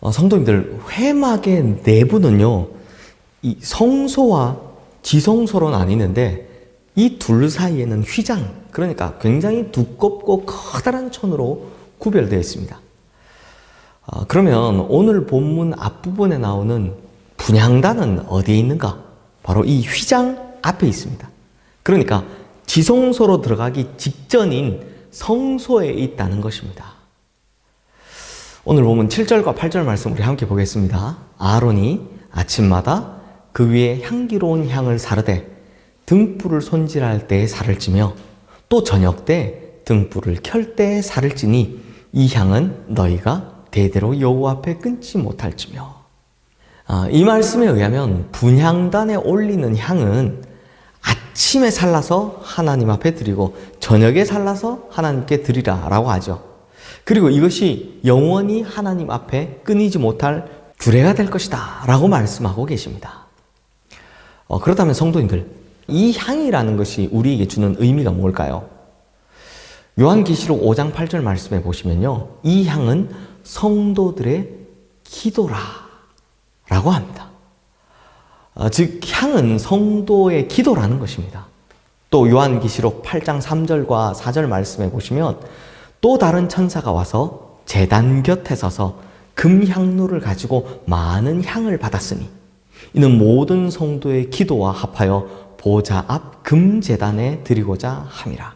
어, 성도님들 회막의 내부는요 이 성소와 지성소로 나뉘는데 이 둘 사이에는 휘장 그러니까 굉장히 두껍고 커다란 천으로 구별되어 있습니다. 어, 그러면 오늘 본문 앞부분에 나오는 분향단은 어디에 있는가? 바로 이 휘장 앞에 있습니다. 그러니까 지성소로 들어가기 직전인 성소에 있다는 것입니다. 오늘 보면 7절과 8절 말씀 우리 함께 보겠습니다. 아론이 아침마다 그 위에 향기로운 향을 사르되 등불을 손질할 때에 살을 찌며 또 저녁 때 등불을 켤 때에 살을 찌니 이 향은 너희가 대대로 여호와 앞에 끊지 못할지며 아, 이 말씀에 의하면 분향단에 올리는 향은 아침에 살라서 하나님 앞에 드리고 저녁에 살라서 하나님께 드리라라고 하죠. 그리고 이것이 영원히 하나님 앞에 끊이지 못할 규례가 될 것이다 라고 말씀하고 계십니다. 어, 그렇다면 성도님들, 이 향이라는 것이 우리에게 주는 의미가 뭘까요? 요한계시록 5장 8절 말씀에 보시면요. 이 향은 성도들의 기도라 라고 합니다. 어, 즉, 향은 성도의 기도라는 것입니다. 또 요한계시록 8장 3절과 4절 말씀에 보시면 또 다른 천사가 와서 재단 곁에 서서 금향로를 가지고 많은 향을 받았으니 이는 모든 성도의 기도와 합하여 보좌 앞 금재단에 드리고자 함이라.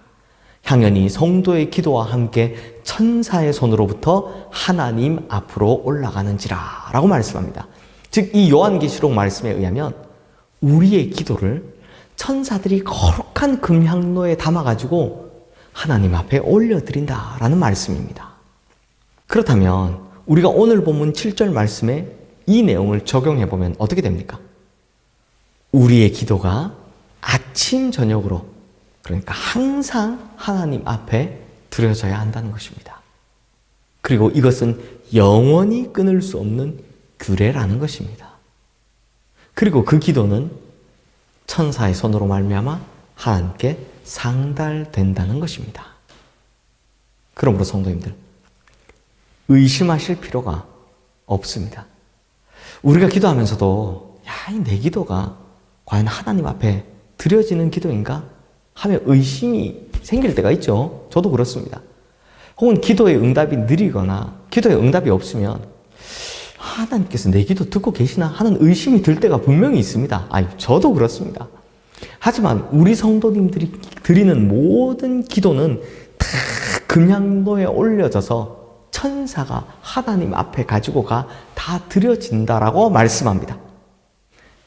향연이 성도의 기도와 함께 천사의 손으로부터 하나님 앞으로 올라가는지라 라고 말씀합니다. 즉 이 요한계시록 말씀에 의하면 우리의 기도를 천사들이 거룩한 금향로에 담아가지고 하나님 앞에 올려드린다라는 말씀입니다. 그렇다면 우리가 오늘 본문 7절 말씀에 이 내용을 적용해 보면 어떻게 됩니까? 우리의 기도가 아침, 저녁으로 그러니까 항상 하나님 앞에 드려져야 한다는 것입니다. 그리고 이것은 영원히 끊을 수 없는 규례라는 것입니다. 그리고 그 기도는 천사의 손으로 말미암아 하나님께 상달된다는 것입니다. 그러므로 성도님들 의심하실 필요가 없습니다. 우리가 기도하면서도 야, 내 기도가 과연 하나님 앞에 드려지는 기도인가 하며 의심이 생길 때가 있죠. 저도 그렇습니다. 혹은 기도의 응답이 느리거나 기도의 응답이 없으면 하나님께서 내 기도 듣고 계시나 하는 의심이 들 때가 분명히 있습니다. 아니, 저도 그렇습니다. 하지만 우리 성도님들이 드리는 모든 기도는 다 금양도에 올려져서 천사가 하나님 앞에 가지고 가 다 드려진다라고 말씀합니다.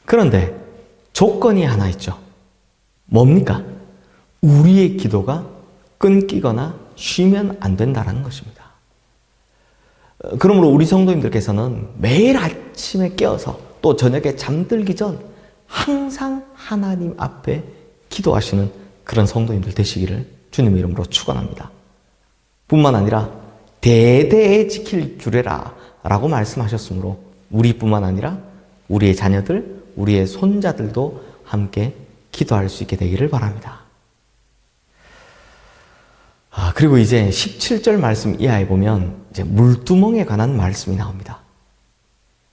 그런데 조건이 하나 있죠. 뭡니까? 우리의 기도가 끊기거나 쉬면 안 된다라는 것입니다. 그러므로 우리 성도님들께서는 매일 아침에 깨어서 또 저녁에 잠들기 전 항상 하나님 앞에 기도하시는 그런 성도님들 되시기를 주님 이름으로 축원합니다. 뿐만 아니라 대대에 지킬 규례라 라고 말씀하셨으므로 우리뿐만 아니라 우리의 자녀들, 우리의 손자들도 함께 기도할 수 있게 되기를 바랍니다. 아, 그리고 이제 17절 말씀 이하에 보면 이제 물두멍에 관한 말씀이 나옵니다.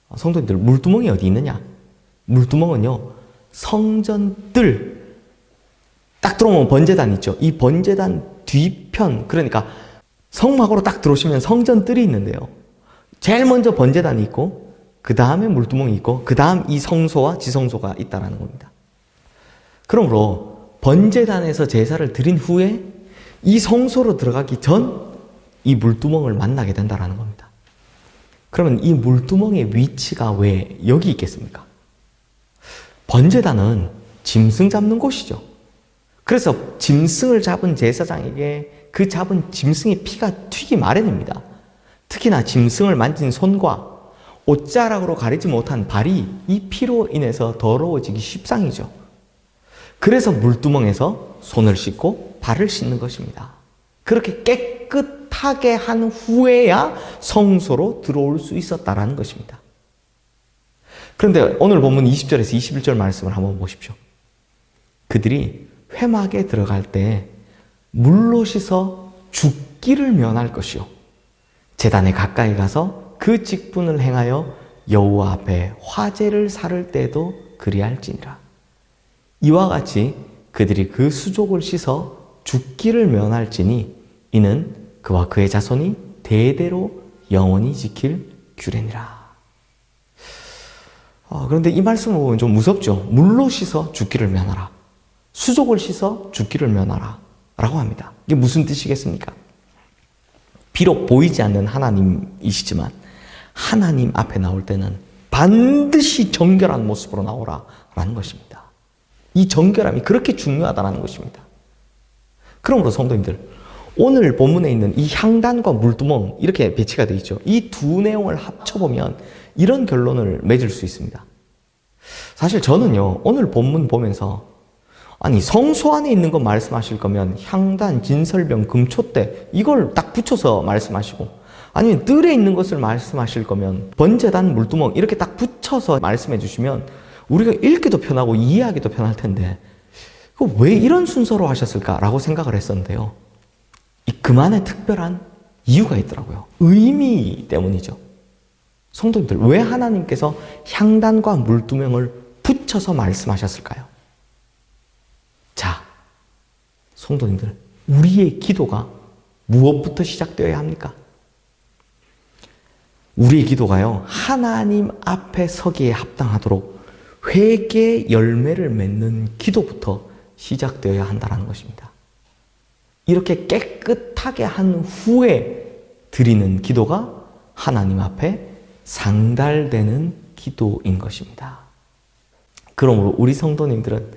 아, 성도님들, 물두멍이 어디 있느냐? 물두멍은요, 성전들, 딱 들어오면 번제단 있죠. 이 번제단 뒤편, 그러니까 성막으로 딱 들어오시면 성전뜰이 있는데요. 제일 먼저 번제단이 있고, 그 다음에 물두멍이 있고, 그 다음 이 성소와 지성소가 있다라는 겁니다. 그러므로 번제단에서 제사를 드린 후에 이 성소로 들어가기 전 이 물두멍을 만나게 된다라는 겁니다. 그러면 이 물두멍의 위치가 왜 여기 있겠습니까? 번제단은 짐승 잡는 곳이죠. 그래서 짐승을 잡은 제사장에게 그 잡은 짐승의 피가 튀기 마련입니다. 특히나 짐승을 만진 손과 옷자락으로 가리지 못한 발이 이 피로 인해서 더러워지기 십상이죠. 그래서 물두멍에서 손을 씻고 발을 씻는 것입니다. 그렇게 깨끗하게 한 후에야 성소로 들어올 수 있었다라는 것입니다. 그런데 오늘 본문 20절에서 21절 말씀을 한번 보십시오. 그들이 회막에 들어갈 때 물로 씻어 죽기를 면할 것이요. 재단에 가까이 가서 그그 직분을 행하여 여호와 앞에 화제를 살을 때도 그리할지니라. 이와 같이 그들이 그 수족을 씻어 죽기를 면할지니 이는 그와 그의 자손이 대대로 영원히 지킬 규례니라. 아, 그런데 이 말씀을 보면 좀 무섭죠. 물로 씻어 죽기를 면하라. 수족을 씻어 죽기를 면하라. 라고 합니다. 이게 무슨 뜻이겠습니까? 비록 보이지 않는 하나님이시지만 하나님 앞에 나올 때는 반드시 정결한 모습으로 나오라. 라는 것입니다. 이 정결함이 그렇게 중요하다는 것입니다. 그러므로 성도님들, 오늘 본문에 있는 이 향단과 물두멍 이렇게 배치가 되어 있죠. 이 두 내용을 합쳐보면 이런 결론을 맺을 수 있습니다. 사실 저는요, 오늘 본문 보면서 아니 성소 안에 있는 거 말씀하실 거면 향단, 진설병, 금초대 이걸 딱 붙여서 말씀하시고 아니면 뜰에 있는 것을 말씀하실 거면 번제단, 물두멍 이렇게 딱 붙여서 말씀해 주시면 우리가 읽기도 편하고 이해하기도 편할 텐데 왜 이런 순서로 하셨을까라고 생각을 했었는데요. 그만의 특별한 이유가 있더라고요. 의미 때문이죠. 성도님들, 왜 하나님께서 향단과 물두명을 붙여서 말씀하셨을까요? 자, 성도님들, 우리의 기도가 무엇부터 시작되어야 합니까? 우리의 기도가요, 하나님 앞에 서기에 합당하도록 회개 열매를 맺는 기도부터 시작되어야 한다는 것입니다. 이렇게 깨끗하게 한 후에 드리는 기도가 하나님 앞에 상달되는 기도인 것입니다. 그러므로 우리 성도님들은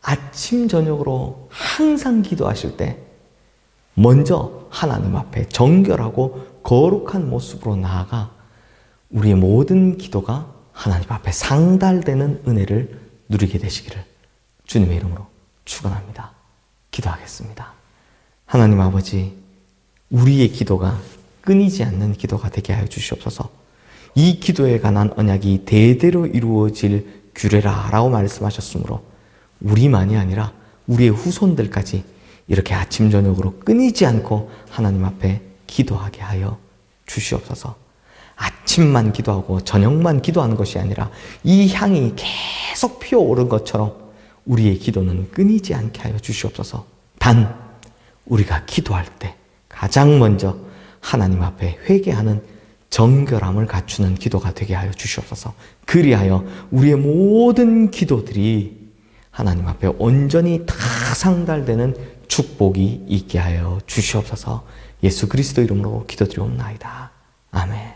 아침, 저녁으로 항상 기도하실 때 먼저 하나님 앞에 정결하고 거룩한 모습으로 나아가 우리의 모든 기도가 하나님 앞에 상달되는 은혜를 누리게 되시기를 주님의 이름으로 축원합니다. 기도하겠습니다. 하나님 아버지, 우리의 기도가 끊이지 않는 기도가 되게 하여 주시옵소서. 이 기도에 관한 언약이 대대로 이루어질 규례라 라고 말씀하셨으므로 우리만이 아니라 우리의 후손들까지 이렇게 아침 저녁으로 끊이지 않고 하나님 앞에 기도하게 하여 주시옵소서. 아침만 기도하고 저녁만 기도하는 것이 아니라 이 향이 계속 피어오른 것처럼 우리의 기도는 끊이지 않게 하여 주시옵소서. 단 우리가 기도할 때 가장 먼저 하나님 앞에 회개하는 정결함을 갖추는 기도가 되게 하여 주시옵소서. 그리하여 우리의 모든 기도들이 하나님 앞에 온전히 다 상달되는 축복이 있게 하여 주시옵소서. 예수 그리스도 이름으로 기도드리옵나이다. 아멘.